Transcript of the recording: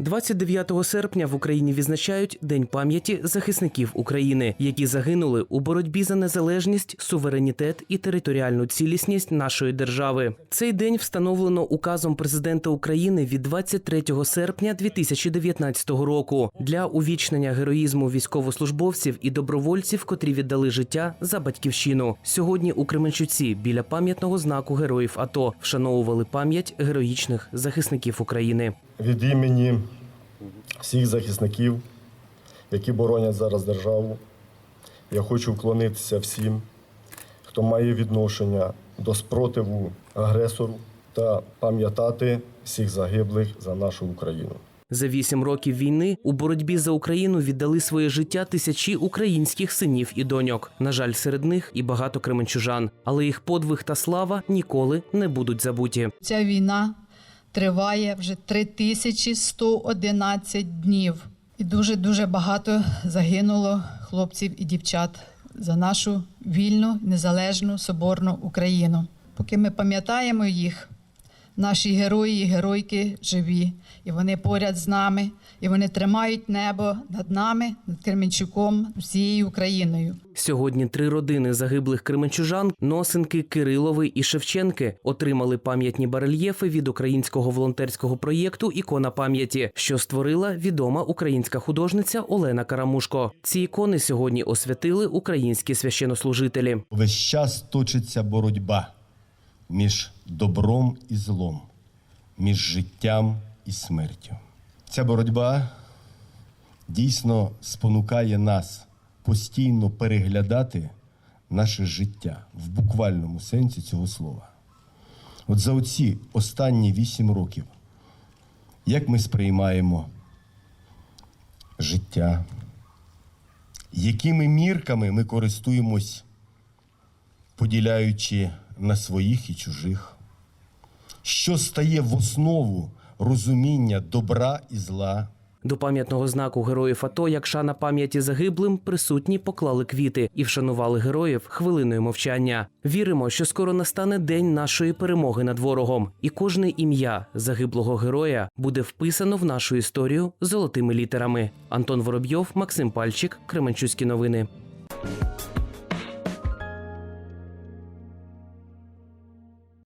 29 серпня в Україні відзначають День пам'яті захисників України, які загинули у боротьбі за незалежність, суверенітет і територіальну цілісність нашої держави. Цей день встановлено указом президента України від 23 серпня 2019 року для увічнення героїзму військовослужбовців і добровольців, котрі віддали життя за батьківщину. Сьогодні у Кременчуці біля пам'ятного знаку героїв АТО вшановували пам'ять героїчних захисників України. Від імені всіх захисників, які боронять зараз державу. Я хочу вклонитися всім, хто має відношення до спротиву агресору та пам'ятати всіх загиблих за нашу Україну. За вісім років війни у боротьбі за Україну віддали своє життя тисячі українських синів і доньок. На жаль, серед них і багато кременчужан, але їх подвиг та слава ніколи не будуть забуті. Ця війна триває вже 3111 днів. І дуже-дуже багато загинуло хлопців і дівчат за нашу вільну, незалежну, соборну Україну. Поки ми пам'ятаємо їх, наші герої і геройки живі, і вони поряд з нами, і вони тримають небо над нами, над Кременчуком, всією Україною. Сьогодні три родини загиблих кременчужан Носенки, Кирилови і Шевченки отримали пам'ятні барельєфи від українського волонтерського проєкту Ікона пам'яті, що створила відома українська художниця Олена Карамушко. Ці ікони сьогодні освятили українські священнослужителі. Весь час точиться боротьба між добром і злом, між життям і смертю. Ця боротьба дійсно спонукає нас постійно переглядати наше життя в буквальному сенсі цього слова. От за оці останні вісім років, як ми сприймаємо життя, якими мірками ми користуємось поділяючи на своїх і чужих, що стає в основу розуміння добра і зла. До пам'ятного знаку героїв АТО, як шана пам'яті загиблим, присутні поклали квіти і вшанували героїв хвилиною мовчання. Віримо, що скоро настане день нашої перемоги над ворогом, і кожне ім'я загиблого героя буде вписано в нашу історію золотими літерами. Антон Воробйов, Максим Пальчик, Кременчуцькі новини.